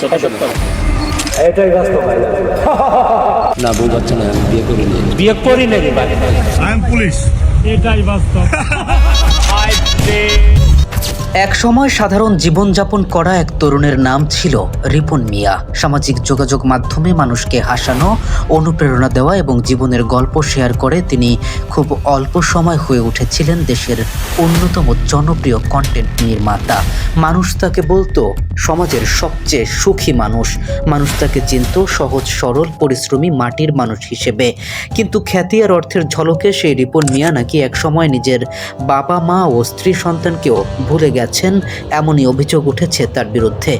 সেটা সত্য। এটাই বাস্তব ভাই। না বউ বাচ্চা না আমি বিয়ে করিনি। বিয়ে করি নাকি বাড়ি আই এম পুলিশ এটাই বাস্তব। এক সময় সাধারণ জীবনযাপন করা এক তরুণের নাম ছিল রিপন মিয়া। সামাজিক যোগাযোগ মাধ্যমে মানুষকে হাসানো, অনুপ্রেরণা দেওয়া এবং জীবনের গল্প শেয়ার করে তিনি খুব অল্প সময় হয়ে উঠেছিলেন দেশের অন্যতম জনপ্রিয় কন্টেন্ট নির্মাতা। মানুষ তাকে বলতো, সমাজের সবচেয়ে সুখী মানুষ। মানুষ তাকে চিনত সহজ, সরল, পরিশ্রমী, মাটির মানুষ হিসেবে। কিন্তু খ্যাতি আর অর্থের ঝলকে সেই রিপন মিয়া নাকি একসময় নিজের বাবা মা ও স্ত্রী সন্তানকেও ভুলে গেছেন এমনই অভিযোগ উঠেছে তার বিরুদ্ধে।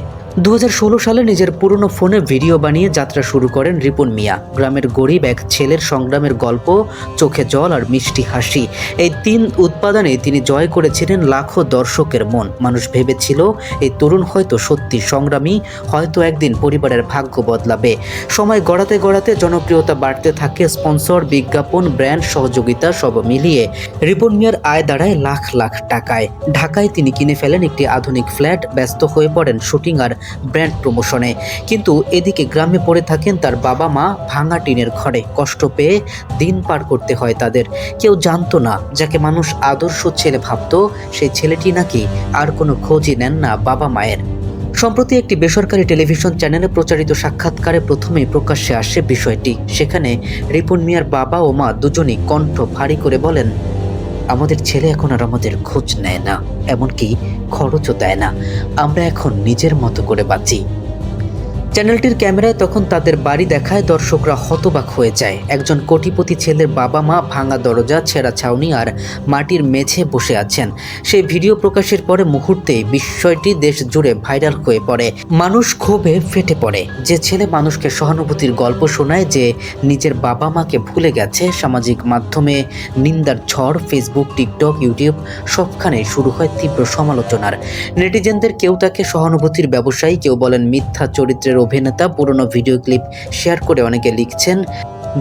দু হাজার ষোলো সালে নিজের পুরনো ফোনে ভিডিও বানিয়ে যাত্রা শুরু করেন রিপন মিয়া। গ্রামের গরিব এক ছেলের সংগ্রামের গল্প, চোখে জল আর মিষ্টি হাসি। এই তিন উৎপাদনে তিনি জয় করেছিলেন লাখো দর্শকের মন। মানুষ ভেবেছিল, এই তরুণ হয়তো সত্যি সংগ্রামী, হয়তো একদিন পরিবারের ভাগ্য বদলাবে। সময় গড়াতে গড়াতে জনপ্রিয়তা বাড়তে থাকে, স্পন্সর, বিজ্ঞাপন, ব্র্যান্ড, সহযোগিতা সব মিলিয়ে। রিপন মিয়ার আয় দাঁড়ায় লাখ লাখ টাকায়। ঢাকায় তিনি কিনে ফেলেন একটি আধুনিক ফ্ল্যাট, ব্যস্ত হয়ে পড়েন শুটিং আর ব্র্যান্ড প্রমোশনে। কিন্তু এদিকে গ্রামে পড়ে থাকেন তার বাবা মা ভাঙা টিনের ঘরে। কষ্ট পেয়ে দিন পার করতে হয় তাদের। কেউ জানতো না যাকে মানুষ আদর্শ ছেলে ভাবতো সেই ছেলেটি নাকি আর কোনো খোঁজই নেন না বাবা মায়ের। সম্প্রতি একটি বেসরকারি টেলিভিশন চ্যানেলে প্রচারিত সাক্ষাৎকারে প্রথমেই প্রকাশ্যে আসে বিষয়টি। সেখানে রিপন মিয়ার বাবা ও মা দুজনই কণ্ঠ ভারী করে বলেন আমাদের ছেলে এখন আর আমাদের খোঁজ নেয় না, এমনকি খরচও দেয় না। আমরা এখন নিজের মতো করে বাঁচি। চ্যানেলটির ক্যামেরায় তখন তাদের বাড়ি দেখায় দর্শকরা হতবাক হয়ে যায়। একজন কোটিপতি ছেলের বাবা মা ভাঙা দরজা, ছেঁড়া ছাউনি আর মাটির মেঝে বসে আছেন। সেই ভিডিও প্রকাশের পরে মুহূর্তে বিষয়টি দেশ জুড়ে ভাইরাল হয়ে পড়ে। মানুষ ক্ষোভে ফেটে পড়ে। যে ছেলে মানুষকে সহানুভূতির গল্প শোনায় যে নিজের বাবা মাকে ভুলে গেছে, সামাজিক মাধ্যমে নিন্দার ঝড় ফেসবুক টিকটক ইউটিউব সবখানে শুরু হয় তীব্র সমালোচনার। নেটিজেনদের কেউ তাকে সহানুভূতির ব্যবসায়ী, কেউ বলেন মিথ্যা চরিত্রের অভিনেতা, পুরনো ভিডিও ক্লিপ শেয়ার করে অনেকে লিখছেন,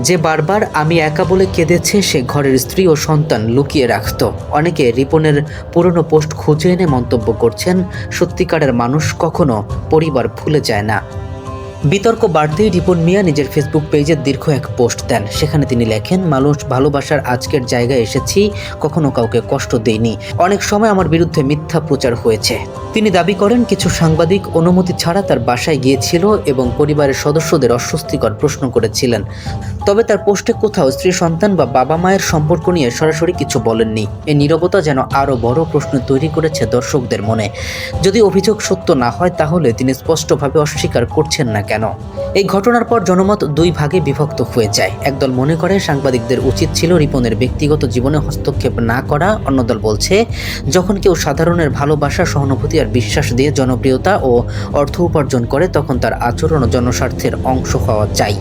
যে বারবার আমি একা বলে কেঁদেছে, সে ঘরের স্ত্রী ও সন্তান লুকিয়ে রাখত। অনেকে রিপনের পুরনো পোস্ট খুঁজে এনে মন্তব্য করছেন, সত্যিকারের মানুষ কখনো পরিবার ভুলে যায় না। বিতর্ক বাড়তেই রিপন মিয়া নিজের ফেসবুক পেজে দীর্ঘ এক পোস্ট দেন। সেখানে তিনি লেখেন, মানুষ ভালোবাসার আজকের জায়গায় এসেছি, কখনো কাউকে কষ্ট দেইনি। অনেক সময় আমার বিরুদ্ধে মিথ্যা প্রচার হয়েছে। তিনি দাবি করেন, কিছু সাংবাদিক অনুমতি ছাড়া তার বাসায় গিয়েছিল এবং পরিবারের সদস্যদের অস্বস্তিকর প্রশ্ন করেছিলেন। তবে তার পোস্টে কোথাও স্ত্রী, সন্তান বা বাবা মায়ের সম্পর্ক নিয়ে সরাসরি কিছু বলেননি। এই নীরবতা যেন আরও বড় প্রশ্ন তৈরি করেছে দর্শকদের মনে। যদি অভিযোগ সত্য না হয়, তাহলে তিনি স্পষ্টভাবে অস্বীকার করছেন না কেন? এই ঘটনার পর জনমত দুই ভাগে বিভক্ত হয়ে যায়। একদল মনে করে, সাংবাদিকদের উচিত ছিল রিপনের ব্যক্তিগত জীবনে হস্তক্ষেপ না করা। অন্যদল বলছে, যখন কেউ সাধারণের ভালোবাসা, সহানুভূতি আর বিশ্বাস দিয়ে জনপ্রিয়তা ও অর্থ উপার্জন করে, তখন তার আচরণ জনস্বার্থের অংশ হওয়া চাই।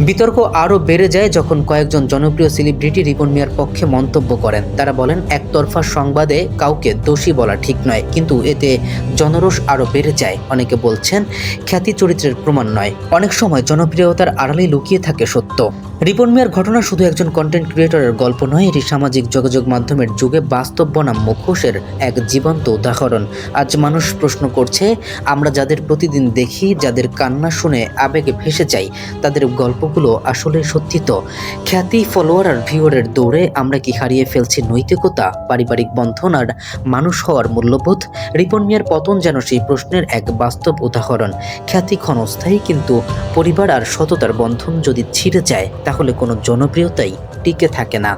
বিতর্ক আরও বেড়ে যায় যখন কয়েকজন জনপ্রিয় সেলিব্রিটি রিপন মিয়ার পক্ষে মন্তব্য করেন। তারা বলেন, একতরফা সংবাদে কাউকে দোষী বলা ঠিক নয়, কিন্তু এতে জনরোষ আরও বেড়ে যায়। অনেকে বলছেন, খ্যাতি চরিত্রের প্রমাণ নয়। অনেক সময় জনপ্রিয়তার আড়ালে লুকিয়ে থাকে সত্য। রিপন মিয়ার ঘটনা শুধু একজন কন্টেন্ট ক্রিয়েটরের গল্প নয়, এটি সামাজিক যোগাযোগ মাধ্যমের যুগে বাস্তব বনাম মুখোশের এক জীবন্ত উদাহরণ। আজ মানুষ প্রশ্ন করছে, আমরা যাদের প্রতিদিন দেখি, যাদের কান্না শুনে আবেগে ভেসে যাই, তাদের গল্পগুলো আসলে সত্যি তো? খ্যাতি ফলোয়ার আর ভিউয়ারের দৌড়ে আমরা কি হারিয়ে ফেলছি নৈতিকতা, পারিবারিক বন্ধন আর মানুষ হওয়ার মূল্যবোধ? রিপন মিয়ার পতন যেন সেই প্রশ্নের এক বাস্তব উদাহরণ। খ্যাতি ক্ষণস্থায়ী, কিন্তু পরিবার আর সততার বন্ধন যদি ছিঁড়ে যায় তাহলে কোনো জনপ্রিয়তাই টিকে থাকে না।